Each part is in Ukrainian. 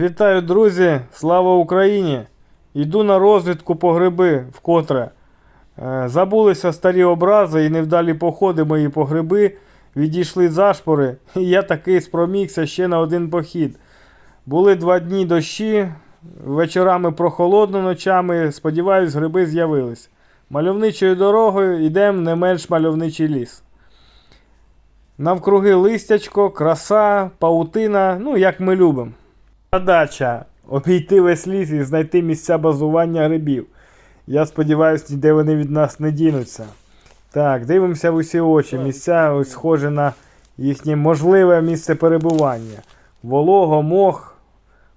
Вітаю, друзі! Слава Україні! Йду на розвідку по гриби вкотре. Е, Забулися старі образи і невдалі походи мої по гриби, відійшли зашпори, і я таки спромігся ще на один похід. Були два дні дощі, вечорами прохолодно, ночами, сподіваюсь, гриби з'явились. Мальовничою дорогою йдемо не менш мальовничий ліс. Навкруги листячко, краса, паутина, ну як ми любимо. Задача обійти весь ліс і знайти місця базування грибів. Я сподіваюся, ніде вони від нас не дінуться. Так, дивимося в усі очі. Місця ось схожі на їхнє можливе місце перебування. Волого, мох,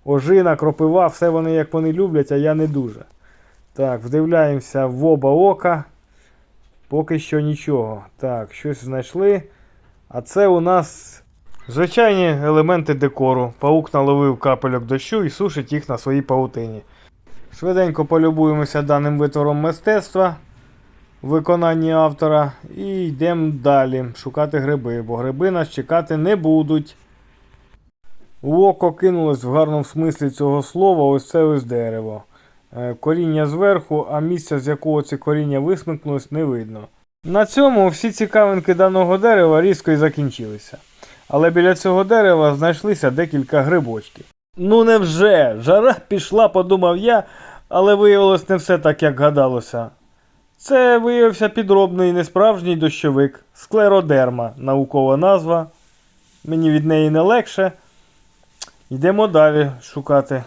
ожина, кропива, все вони як вони люблять, а я не дуже. Так, вдивляємося в оба ока. Поки що нічого. Так, щось знайшли. А це у нас звичайні елементи декору. Паук наловив капельок дощу і сушить їх на своїй паутині. Швиденько полюбуємося даним витвором мистецтва в виконанні автора і йдемо далі шукати гриби, бо гриби нас чекати не будуть. У око кинулось в гарному смислі цього слова ось це ось дерево. Е, Коріння зверху, а місця, з якого це коріння висмикнулось, не видно. На цьому всі цікавинки даного дерева різко і закінчилися. Але біля цього дерева знайшлися декілька грибочків. Ну невже? Жара пішла, подумав я, але виявилось не все так, як гадалося. Це виявився підробний несправжній дощовик, склеродерма, наукова назва. Мені від неї не легше. Йдемо далі шукати.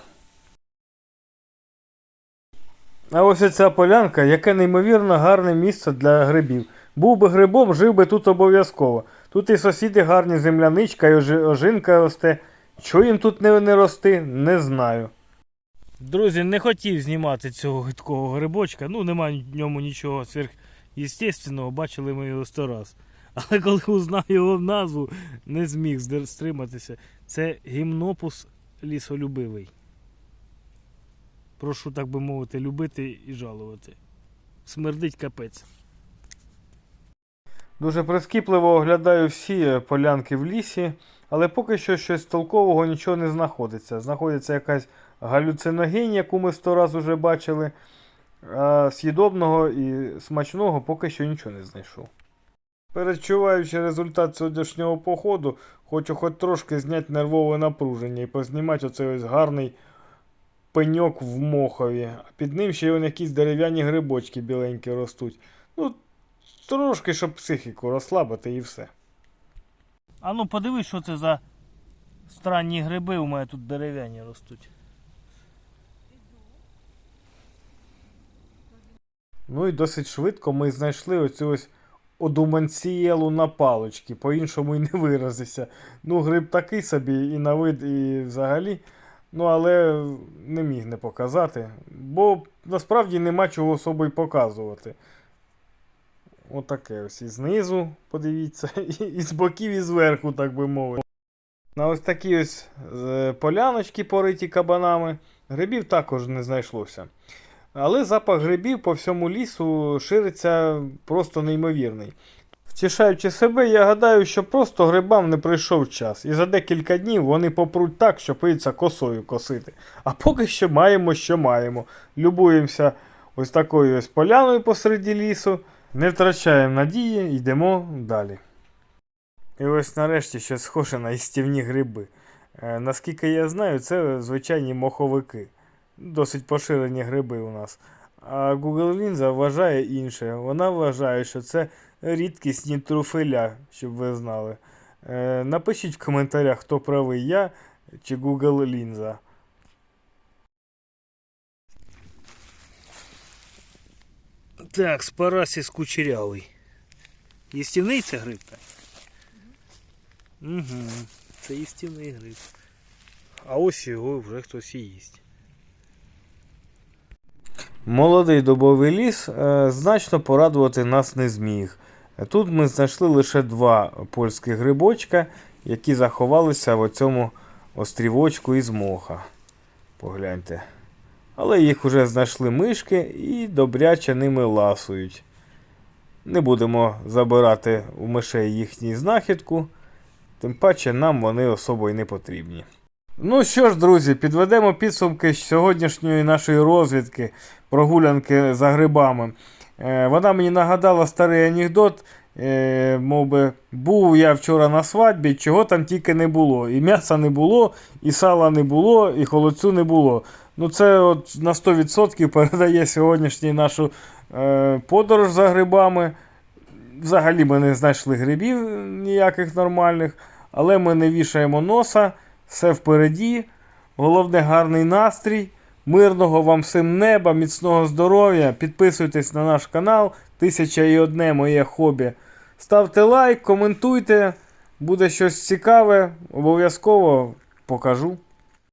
А ось ця полянка, яке неймовірно гарне місце для грибів. Був би грибом, жив би тут обов'язково. Тут і сусіди гарні, земляничка, і ожинка росте. Чого їм тут не, не рости, не знаю. Друзі, не хотів знімати цього гидкого грибочка. Ну, немає в ньому нічого сверхъестественного, бачили ми його сто раз. Але коли узнав його назву, не зміг стриматися. Це гімнопус лісолюбивий. Прошу, так би мовити, любити і жалувати. Смердить капець. Дуже прискіпливо оглядаю всі полянки в лісі, але поки що щось толкового нічого не знаходиться. Знаходиться якась галюциногінь, яку ми сто раз уже бачили. А з'їдобного і смачного поки що нічого не знайшов. Передчуваючи результат сьогоднішнього походу, хочу хоч трошки зняти нервове напруження і познімати оцей ось гарний пеньок в мохові. А під ним ще й якісь дерев'яні грибочки біленькі ростуть. Ну, трошки, щоб психіку розслабити і все. А ну подивись, що це за странні гриби у мене тут дерев'яні ростуть. Ну і досить швидко ми знайшли оцю ось одуманцієлу на палочки, по-іншому і не виразися. Ну, гриб такий собі і на вид, і взагалі. Ну, але не міг не показати, бо насправді нема чого собою показувати. Отаке ось і знизу, подивіться, і, і з боків, і зверху, так би мовити. На ось такі ось поляночки пориті кабанами. Грибів також не знайшлося. Але запах грибів по всьому лісу шириться просто неймовірний. Втішаючи себе, я гадаю, що просто грибам не прийшов час, і за декілька днів вони попруть так, що прийдеться косою косити. А поки що маємо, що маємо. Любуємося ось такою ось поляною посереді лісу, не втрачаємо надії, йдемо далі. І ось нарешті щось схоже на істівні гриби. Е, наскільки я знаю, це звичайні моховики. Досить поширені гриби у нас. А Google Лінза вважає інше. Вона вважає, що це рідкісні труфеля, щоб ви знали. Е, напишіть в коментарях, хто правий я чи Google Лінза. Так, спарасіс кучерявий. Їстівний це гриб? так? Угу, це їстівний гриб. А ось його вже хтось і їсть. Молодий дубовий ліс е, значно порадувати нас не зміг. Тут ми знайшли лише два польських грибочка, які заховалися в оцьому острівочку із моха. Погляньте. Але їх уже знайшли мишки і добряче ними ласують. Не будемо забирати у мишей їхню знахідку, тим паче нам вони особо й не потрібні. Ну що ж, друзі, підведемо підсумки сьогоднішньої нашої розвідки, прогулянки за грибами. Е, вона мені нагадала старий анекдот. Е, мов би, був я вчора на свадьбі, чого там тільки не було. І м'яса не було, і сала не було, і холодцю не було. Ну, це от на 100% передає сьогоднішню нашу е, подорож за грибами. Взагалі ми не знайшли грибів ніяких нормальних, але ми не вішаємо носа, все впереді. Головне гарний настрій. Мирного вам всім неба, міцного здоров'я. Підписуйтесь на наш канал. Тисяча і одне моє хобі. Ставте лайк, коментуйте. Буде щось цікаве, обов'язково покажу.